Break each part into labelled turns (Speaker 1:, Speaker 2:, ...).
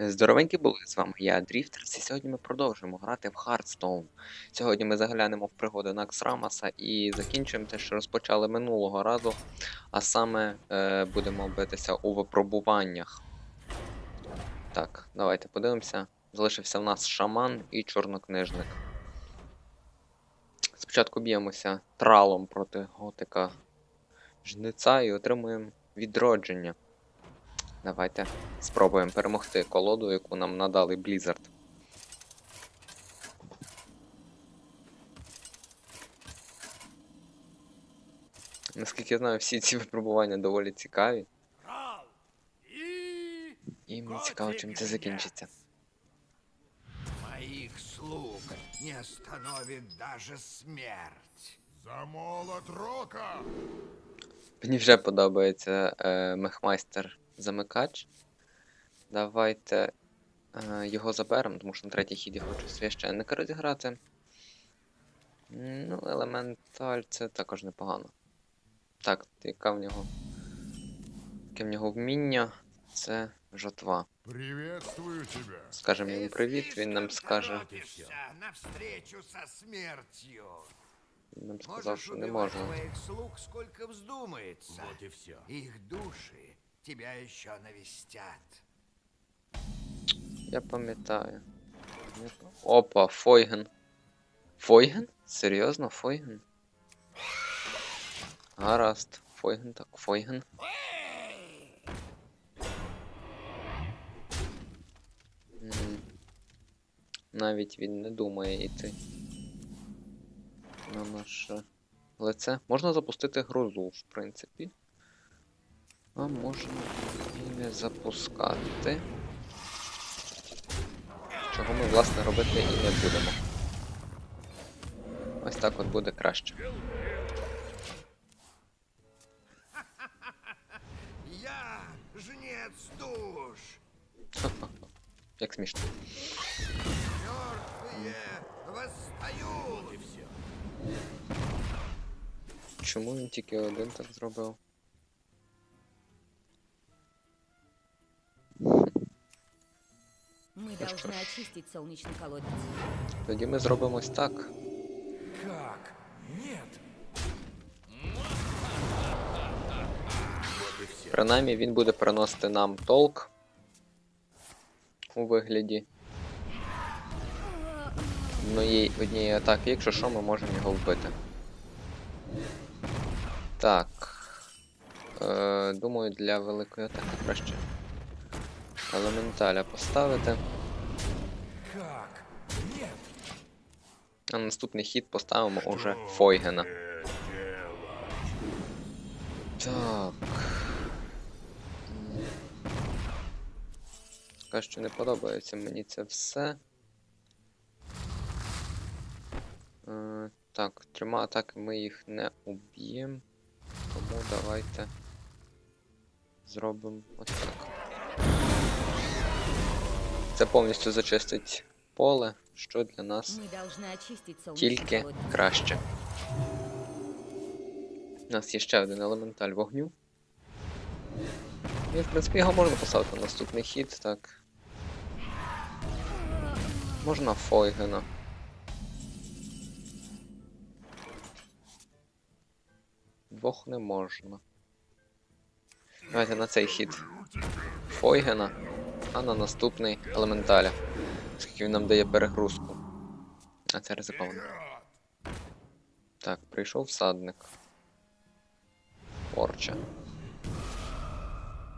Speaker 1: Здоровенькі були з вами я, Дріфтерс, і сьогодні ми продовжуємо грати в Hearthstone. Сьогодні ми заглянемо в пригоди Накс Рамаса і закінчимо те, що розпочали минулого разу, а саме е, будемо битися у випробуваннях. Так, давайте подивимося. Залишився в нас шаман і чорнокнижник. Спочатку б'ємося тралом проти готика жниця і отримуємо відродження. Давайте спробуємо перемогти колоду, яку нам надали Blizzard. Наскільки я знаю, всі ці випробування доволі цікаві. І мені цікаво, чим це закінчиться.
Speaker 2: Моих слуг не остановит даже смерть.
Speaker 3: За молот рока!
Speaker 1: Мені вже подобається е, мехмайстер замикач. Давайте е, його заберемо, тому що на третій хід я хочу священника розіграти. Ну, елементаль це також непогано. Так, яка в нього. Яке в нього вміння? Це жатва.
Speaker 3: Приветствую тебя.
Speaker 1: Скажемо йому привіт, він нам скаже. Він нам сказав, що не можна.
Speaker 2: слуг сколько вздумается.
Speaker 4: Вот и все.
Speaker 2: Их души тебя еще навестят.
Speaker 1: Я пам'ятаю. Опа, Фойген. Фойген? Серйозно, Фойген? Гаразд. Фойген, так, Фойген. Навіть він не думає йти. На наше лице. Можна запустити грозу, в принципі. А можна і не запускати. Чого ми, власне, робити і не будемо. Ось так от буде краще.
Speaker 2: Я жнец душ.
Speaker 1: Як смішно. Чому він тільки один так зробив?
Speaker 5: Мы
Speaker 1: Ну что
Speaker 5: должны
Speaker 1: ж.
Speaker 5: очистить солнечный колодец.
Speaker 1: Тоді ми зробимо ось так.
Speaker 4: Как? Нет. Вот и все.
Speaker 1: Принаймні він буде приносити нам толк у вигляді однієї, однієї атаки, якщо що, ми можемо його вбити. Так. Е, думаю, для великої атаки краще елементаля поставити. На наступний хід поставимо уже Фойгена. Так. Поки що не подобається мені це все. Е, так, трьома атаками ми їх не уб'ємо. Тому давайте зробимо ось так. Це повністю зачистить поле, що для нас
Speaker 5: Мы должны очистить солнечный
Speaker 1: тільки
Speaker 5: колодец.
Speaker 1: краще. У нас є ще один елементаль вогню. І, в принципі, його можна поставити на наступний хід, так. Можна Фойгена. Двох не можна. Давайте на цей хід Фойгена, а на наступний елементаля. Оскільки він нам дає перегрузку. А це ризиковано. Так, прийшов всадник. Порча.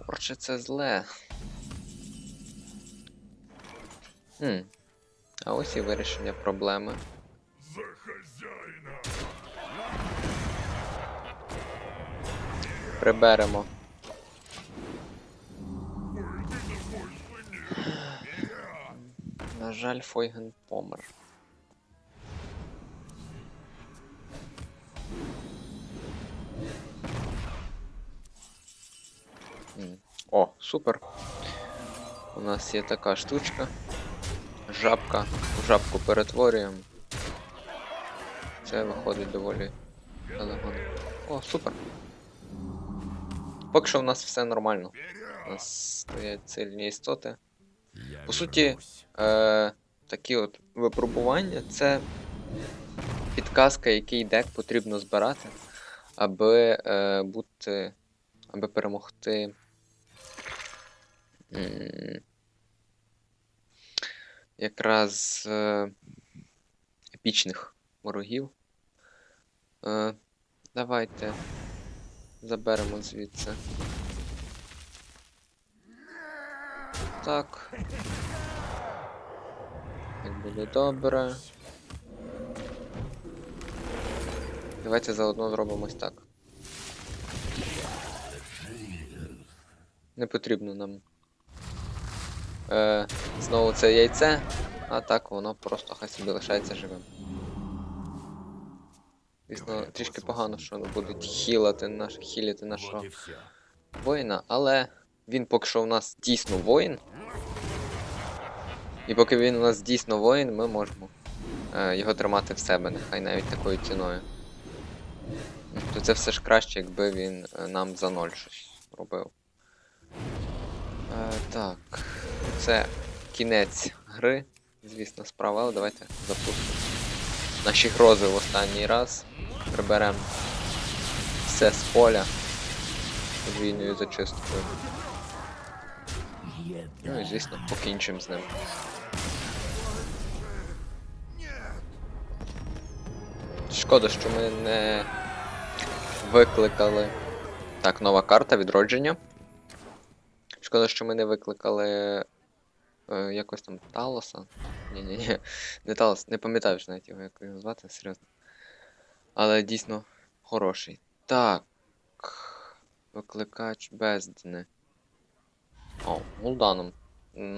Speaker 1: Порча це зле. Хм. А ось і вирішення проблеми.
Speaker 3: За!
Speaker 1: Приберемо. На жаль, Фойген помер. О, супер. У нас є така штучка. Жабка. Жабку перетворюємо. Це виходить доволі елегантно. О, супер. Поки що в нас все нормально. У нас стоять сильні істоти. По суті, е, такі от випробування це підказка, який дек потрібно збирати, аби е, бути. аби перемогти. м, Якраз е, епічних ворогів. Е, давайте заберемо звідси. Так. Як буде добре. Давайте заодно зробимо ось так. Не потрібно нам. Е, знову це яйце, а так воно просто хай собі лишається живим. Звісно, трішки погано, що будуть хілити наш, хілити нашого воїна, але він поки що у нас дійсно воїн. І поки він у нас дійсно воїн, ми можемо е, його тримати в себе, нехай навіть такою ціною. Ну, То це все ж краще, якби він е, нам за ноль щось робив. Е, так, це кінець гри, звісно, справа, але давайте запустимо. Наші грози в останній раз. Приберемо все з поля подвійною зачисткою. Ну і звісно, покінчимо з ним. Шкода, що ми не викликали. Так, нова карта відродження. Шкода, що ми не викликали е, якось там Талоса. Ні-ні-ні, не Талос, не пам'ятаю вже навіть його, як його звати, серйозно. Але дійсно хороший. Так. Викликач бездни. О, Гулданом.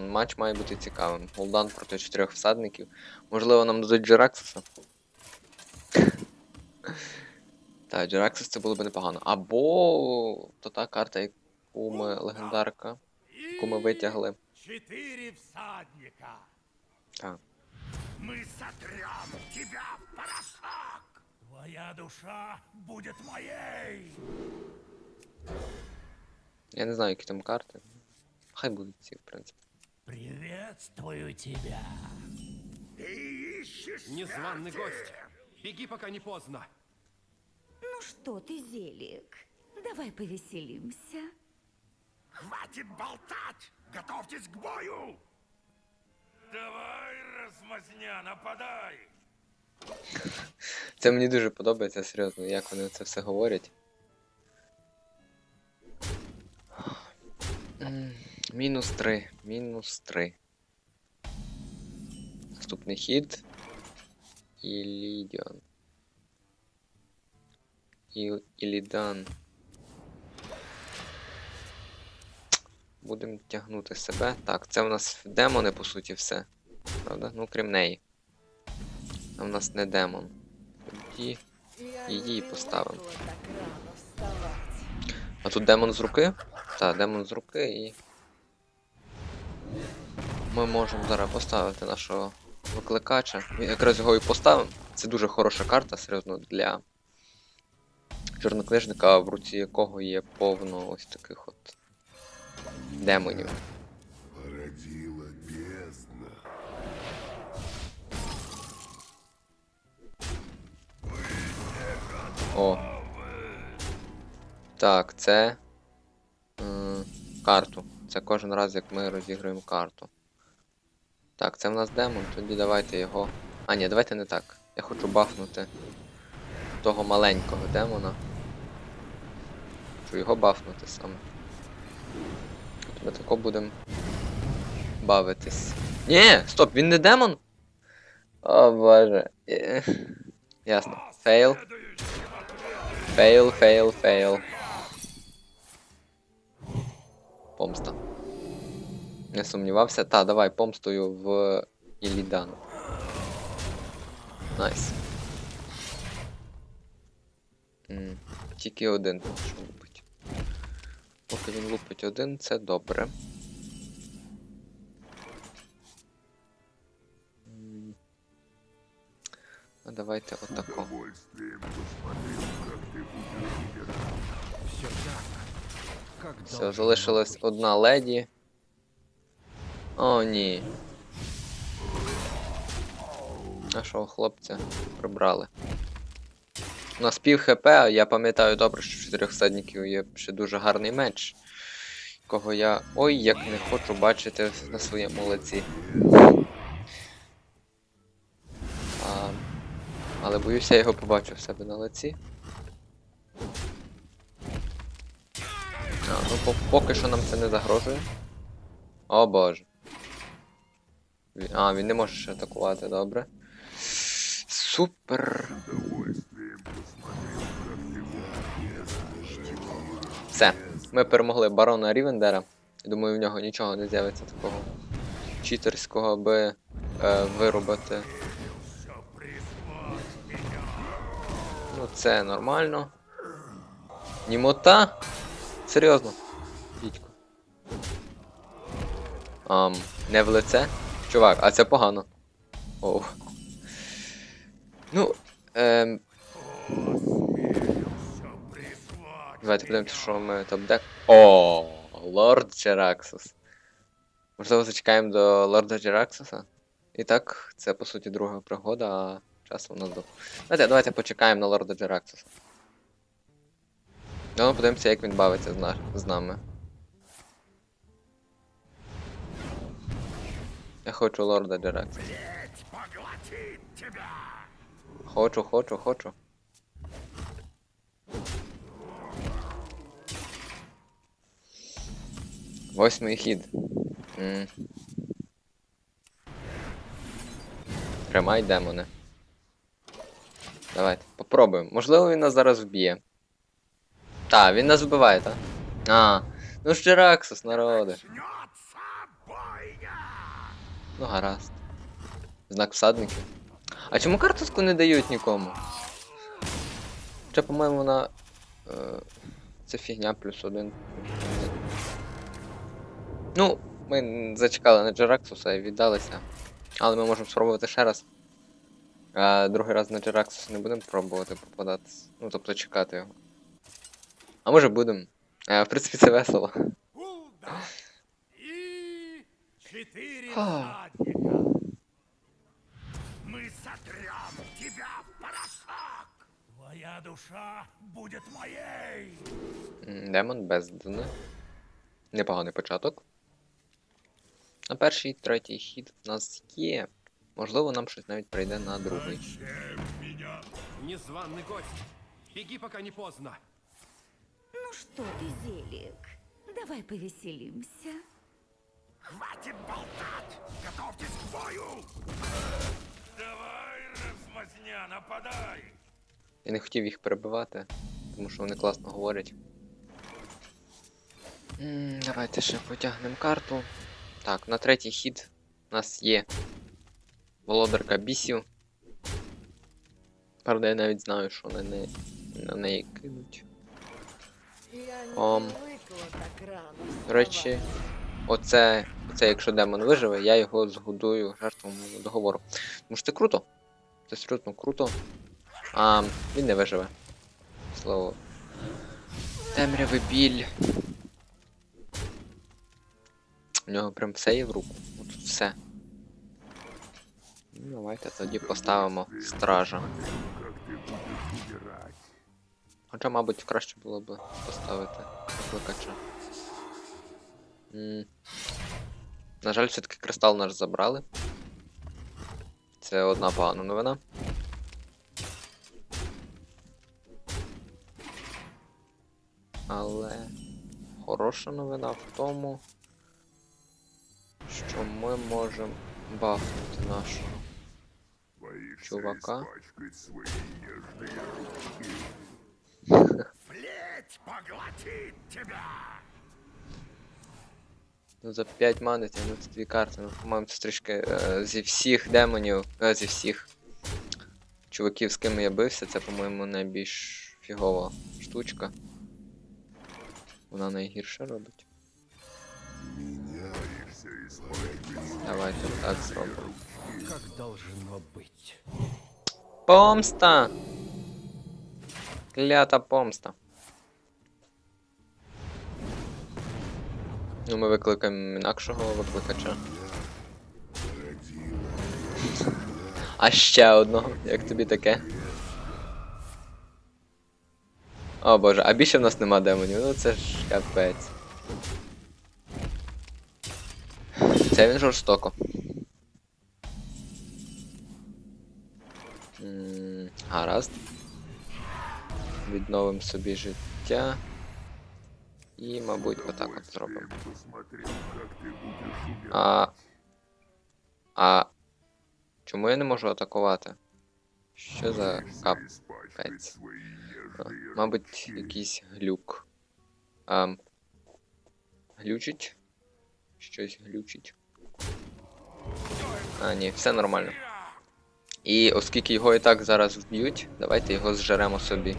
Speaker 1: Матч має бути цікавим. Гулдан проти чотирьох всадників. Можливо, нам дадуть Джераксуса. Так, Джераксус це було б непогано. Або то та карта, яку ми легендарка, яку ми витягли.
Speaker 2: Четыре всадника.
Speaker 1: Так.
Speaker 2: Мы сотрем тебя в порошок. Твоя душа будет моей.
Speaker 1: Я не знаю, які там карти. Хай будуть ці, в принципі.
Speaker 2: Приветствую тебя. Ты ищешь
Speaker 6: Незваный
Speaker 2: смерти?
Speaker 6: гость. Беги, пока не поздно.
Speaker 5: Ну что ты, Зелик, давай повеселимся.
Speaker 2: Хватит болтать! Готовьтесь к бою!
Speaker 4: Давай, размазня, нападай!
Speaker 1: Це мені дуже подобається, серйозно, як вони це все говорять. Мінус 3. Мінус 3. Наступний хід. Ілідіон. Іл... Ілідан. Будемо тягнути себе. Так, це в нас демони, по суті, все. Правда? Ну, крім неї. А в нас не демон. Тоді її поставимо. А тут демон з руки? Так, демон з руки і. Ми можемо зараз поставити нашого викликача. Ми Якраз його і поставимо. Це дуже хороша карта, серйозно, для чорнокнижника, в руці якого є повно ось таких от демонів. О. Так, це. м, карту. Це кожен раз, як ми розіграємо карту. Так, це в нас демон, тоді давайте його. А, ні, давайте не так. Я хочу бафнути того маленького демона. Хочу його бафнути саме. От ми тако будемо бавитись. Ні, стоп, він не демон? О боже. Е, Ясно. Фейл. Фейл, фейл, фейл. Помста. Не сумнівався. Та, давай помстою в Ілідан. Найс. М, Тільки один поки що лупить. Поки він лупить один, це добре. М. А давайте отако.
Speaker 6: Все так,
Speaker 1: Все, залишилась одна леді. О, ні. Нашого хлопця прибрали. У нас пів хп, я пам'ятаю добре, що в чотирьох всадників є ще дуже гарний меч. Кого я. Ой, як не хочу бачити на своєму лиці. А, але боюся, я його побачу в себе на лиці. А, ну поки що нам це не загрожує. О боже. А, він не може ще атакувати, добре. Супер. Все. Ми перемогли барона Рівендера. І думаю, в нього нічого не з'явиться такого читерського, аби е, вирубати. Ну, це нормально. Німота? Серйозно? Дідько. Ам, не в лице? Чувак, а це погано. Оу. Ну, ем... Давайте подивимося, що ми топ-дек. О, Лорд Джераксус. Можливо, зачекаємо до Лорда Джераксуса. І так, це по суті друга пригода, а часу у нас до. Давайте, давайте почекаємо на Лорда Джераксуса. Ну, подивимося, як він бавиться з, на... з нами. Я хочу Лорда
Speaker 2: тебя!
Speaker 1: Хочу, хочу, хочу. Восьмий хід. М. Тримай демони. Давайте, попробуємо. Можливо, він нас зараз вб'є. Та, він нас вбиває, так? А, ну ж Джераксус, народи. Ну, гаразд. Знак всадників. А чому карточку не дають нікому? Хоча, по-моєму, вона. Е, це фігня плюс один. Ну, ми зачекали на Джераксуса і віддалися. Але ми можемо спробувати ще раз. А другий раз на Джераксуса не будемо пробувати попадатись. Ну, тобто чекати його. А може будемо. Е, в принципі, це весело.
Speaker 2: Удар! И четыре
Speaker 1: А.
Speaker 2: всадника! Мы сотрем тебя в порошок! Твоя душа будет моей!
Speaker 1: М, Демон без Дни. Непоганий початок. На перший третій хід в нас є. Можливо, нам щось навіть прийде на другий.
Speaker 6: Незваный гость. Беги, пока не поздно.
Speaker 5: Ну что ты, Зелик, давай повеселимся.
Speaker 2: Хватит болтать! Готовьтесь к бою!
Speaker 4: Давай, размазня, нападай!
Speaker 1: Я не хотів їх перебивати, тому що вони класно говорять. М, Давайте ще потягнемо карту. Так, на третій хід у нас є володарка бісів. Правда, я навіть знаю, що на неї, на неї кинуть. Ом, до речі, оце, оце, якщо демон виживе, я його згодую жертвом договору. Тому що це круто. Це абсолютно круто. А він не виживе. Слово. Темрявий біль. У нього прям все є в руку. От все. Ну, давайте тоді поставимо стража. Хоча, мабуть, краще було б поставити викликача. М. На жаль, все-таки кристал наш забрали. Це одна погана новина. Але хороша новина в тому, що ми можемо бафнути нашого. Чувака.
Speaker 2: Плеть поглотит тебя!
Speaker 1: Ну, за 5 мани тягнути дві карти. Ну, по-моєму, це трішки е, зі всіх демонів, е, зі всіх чуваків, з ким я бився, це, по-моєму, найбільш фігова штучка. Вона найгірше робить. Давайте так зробимо.
Speaker 6: Как должно быть.
Speaker 1: Помста! Клята помста. Ну ми викликаємо інакшого викликача. А ще одного, як тобі таке. О боже, а більше в нас нема демонів, ну це ж капець. Це він жорстоко. Гаразд. Відновимо собі життя. І, мабуть, отак от зробимо. А. А. Чому я не можу атакувати? Що за кап?
Speaker 3: Нельзя испачкать
Speaker 1: капец.
Speaker 3: свои
Speaker 1: А, Мабуть, якийсь глюк. А, глючить? Щось глючить. А, ні, все нормально. І оскільки його і так зараз вб'ють, давайте його зжеремо собі.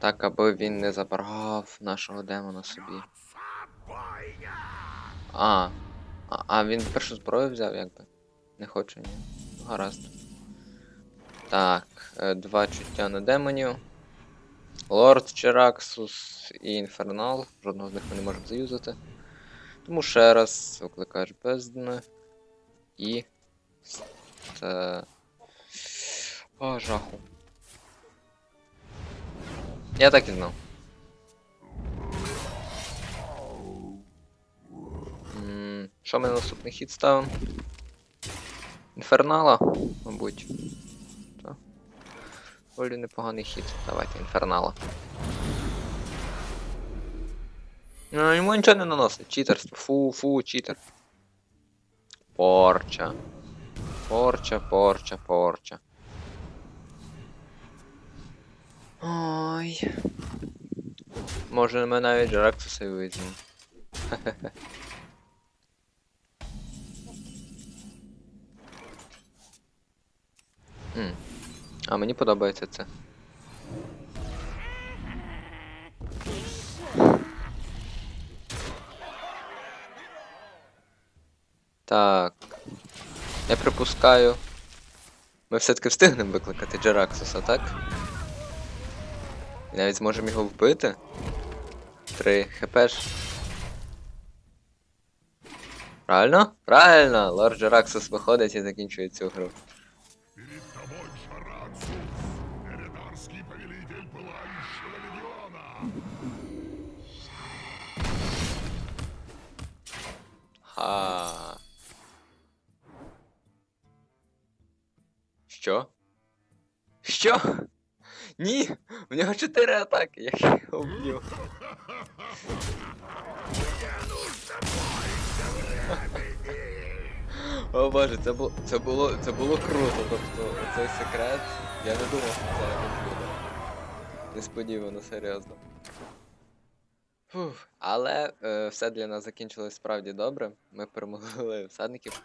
Speaker 1: Так, аби він не забрав нашого демона собі. А. А, він першу зброю взяв, якби. Не хоче, ні. Ну, Гаразд. Так, е, два чуття на демонів. Лорд Чераксус і Інфернал. Жодного з них ми не можемо заюзати. Тому ще раз викликаєш бездни. І. Це. О, жаху. Я так і знав. Що ми на наступний хід ставимо? Інфернала, мабуть. Доволі непоганий хід. Давайте інфернала. Ну, йому нічого не наносить. Читерство. Фу, фу, читер. Порча. Порча, порча, порча. Ой. Може ми навіть Джераксуса і візьмемо. А мені подобається це. Так. Я припускаю. Ми все-таки встигнемо викликати Джераксуса, так? Навіть зможемо його вбити. Три хпш. Правильно? Правильно! Лорд Джераксус виходить і закінчує цю гру. Ха. Що? Що? Ні! В нього чотири атаки, як я його вб'ю. О боже, це було, це було, це було круто. Тобто цей секрет. Я не думав, що це буде. Несподівано, серйозно. Фух. Але е, все для нас закінчилось справді добре. Ми перемогли всадників.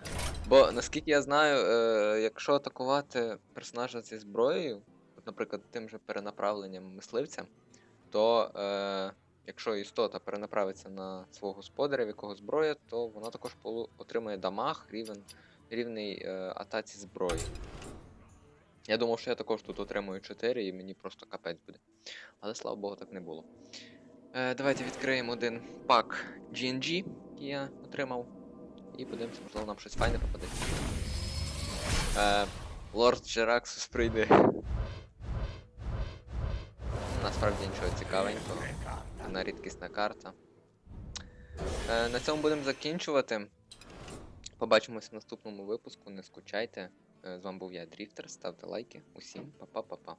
Speaker 1: Бо наскільки я знаю, е, якщо атакувати персонажа зі зброєю, наприклад, тим же перенаправленням мисливця, то е, якщо істота перенаправиться на свого господаря, в якого зброя, то вона також отримує дамаг рівен, рівний е, атаці зброї. Я думав, що я також тут отримую 4 і мені просто капець буде. Але слава Богу, так не було. Е, давайте відкриємо один пак GNG, який я отримав. І подивимося, можливо, нам щось файне попадеться. Е, Лорд Джераксус прийде. Насправді нічого цікавенького. Вона рідкісна карта. Е, на цьому будемо закінчувати. Побачимось в наступному випуску. Не скучайте. Е, з вами був я, Дріфтер. Ставте лайки. Усім па-па-па-па.